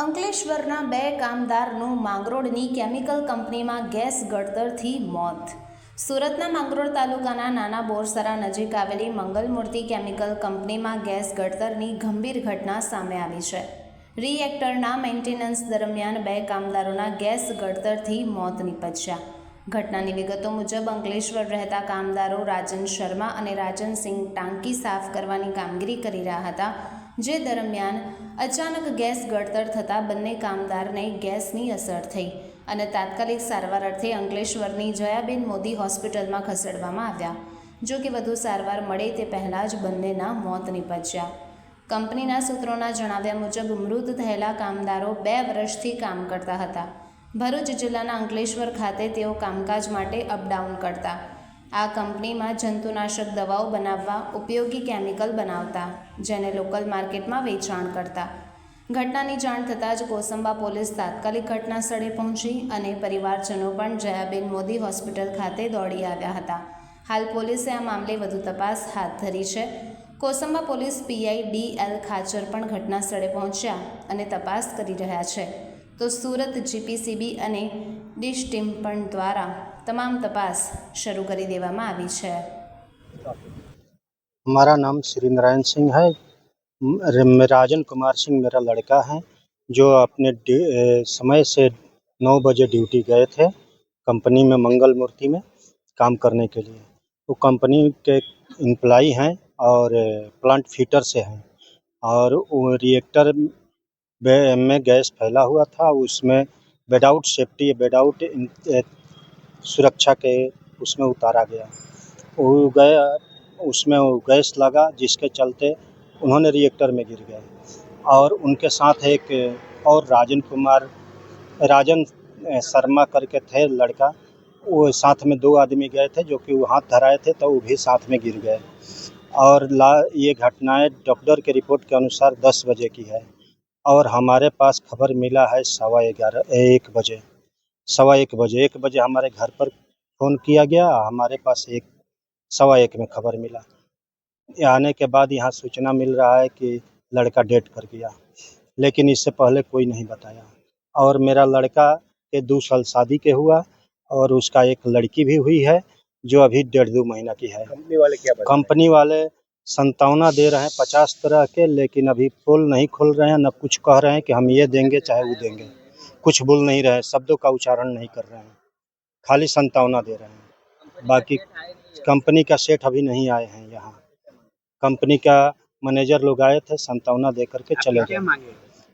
અંકલેશ્વરના બે કામદારનું માંગરોળની કેમિકલ કંપનીમાં ગેસ ગળતરથી મોત. સુરતના માંગરોળ તાલુકાના નાના બોરસરા નજીક આવેલી મંગલમૂર્તિ કેમિકલ કંપનીમાં ગેસ ગળતરની ગંભીર ઘટના સામે આવી છે. રિએક્ટરના મેન્ટેનન્સ દરમિયાન બે કામદારોના ગેસ ગળતરથી મોત નીપજ્યા. ઘટનાની વિગતો મુજબ અંકલેશ્વર રહેતા કામદારો રાજન શર્મા અને રાજનસિંહ ટાંકી સાફ કરવાની કામગીરી કરી રહ્યા હતા. જે દરમિયાન અચાનક ગેસ ગળતર થતાં બંને કામદારને ગેસની અસર થઈ અને તાત્કાલિક સારવાર અર્થે અંકલેશ્વરની જયાબેન મોદી હોસ્પિટલમાં ખસેડવામાં આવ્યા. જો કે વધુ સારવાર મળે તે પહેલાં જ બંનેના મોત નીપજ્યા. કંપનીના સૂત્રોના જણાવ્યા મુજબ મૃત થયેલા કામદારો બે વર્ષથી કામ કરતા હતા. ભરૂચ જિલ્લાના અંકલેશ્વર ખાતે તેઓ કામકાજ માટે અપડાઉન કરતા આ કંપનીમાં જંતુનાશક દવાઓ બનાવવા ઉપયોગી કેમિકલ બનાવતા, જેને લોકલ માર્કેટમાં વેચાણ કરતા. ઘટનાની જાણ થતાં જ કોસંબા પોલીસ તાત્કાલિક ઘટના સ્થળે પહોંચી અને પરિવારજનો પણ જયાબેન મોદી હોસ્પિટલ ખાતે દોડી આવ્યા હતા. હાલ પોલીસે આ મામલે વધુ તપાસ હાથ ધરી છે. Kosamba police PI D L Khachar પણ ઘટના સ્થળે પહોંચ્યા અને તપાસ કરી રહ્યા છે. તો સુરત જીપીસીબી અને ડિશ ટીમ પણ દ્વારા તમામ તપાસ શરૂ કરી દેવામાં આવી છે हमारा नाम श्री नारायण सिंह है म- राजन कुमार सिंह मेरा लड़का है जो अपने ड्यू- ए, समय से नौ बजे ड्यूटी गए थे कंपनी में मंगल मूर्ति में काम करने के लिए वो कंपनी के एम्प्लाई हैं और ए, प्लांट फीटर से हैं और वो रिएक्टर बे- में गैस फैला हुआ था उसमें विदाउट सेफ्टी विदाउट सुरक्षा के उसमें उतारा गया। वो गया, उसमें वो गैस लगा, जिसके चलते उन्होंने रिएक्टर में गिर गए। और उनके साथ एक और राजन कुमार, राजन शर्मा करके थे लड़का। वो साथ में दो आदमी गए थे जो कि वो हाथ धराए थे तो वो भी साथ में गिर गए। और ला, ये घटनाएँ डॉक्टर के रिपोर्ट के अनुसार दस बजे की है। और हमारे पास खबर मिला है सवा ग्यारह, एक बजे। सवा एक बजे। एक बजे हमारे घर पर फ़ोन किया गया। हमारे पास एक सवा एक में खबर मिला। आने के बाद यहाँ सूचना मिल रहा है कि लड़का डेट कर गया। लेकिन इससे पहले कोई नहीं बताया। और मेरा लड़का के दो साल शादी के हुआ और उसका एक लड़की भी हुई है जो अभी डेढ़ दो महीना की है। कंपनी वाले क्या कंपनी वाले संतावना दे रहे हैं पचास तरह के लेकिन अभी पोल नहीं खोल रहे हैं न कुछ कह रहे हैं कि हम ये देंगे चाहे वो देंगे। कुछ बोल नहीं रहे शब्दों का उच्चारण नहीं कर रहे हैं। खाली संतावना दे रहे हैं। बाकी कंपनी का सेठ अभी नहीं आए हैं यहाँ। कंपनी का मैनेजर लोग आए थे संतावना दे करके चले गए।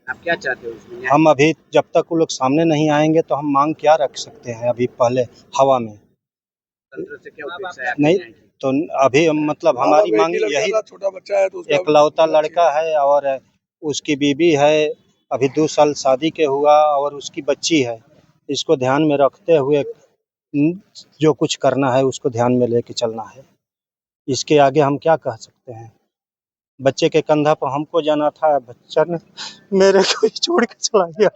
आप क्या चाहते हो हम अभी जब तक वो लोग सामने नहीं आएँगे तो हम मांग क्या रख सकते हैं अभी पहले हवा में? तंत्र से क्या अपेक्षा आपकी नहीं तो अभी हम मतलब हमारी मांग यही छोटा बच्चा है तो एकलौता लड़का है और उसकी बीबी है अभी दो साल शादी के हुआ और उसकी बच्ची है। इसको ध्यान में रखते हुए जो कुछ करना है उसको ध्यान में लेके चलना है। इसके आगे हम क्या कह सकते हैं? बच्चे के कंधा पर हमको जाना था, बच्चा ने मेरे को ही छोड़ के चला गया।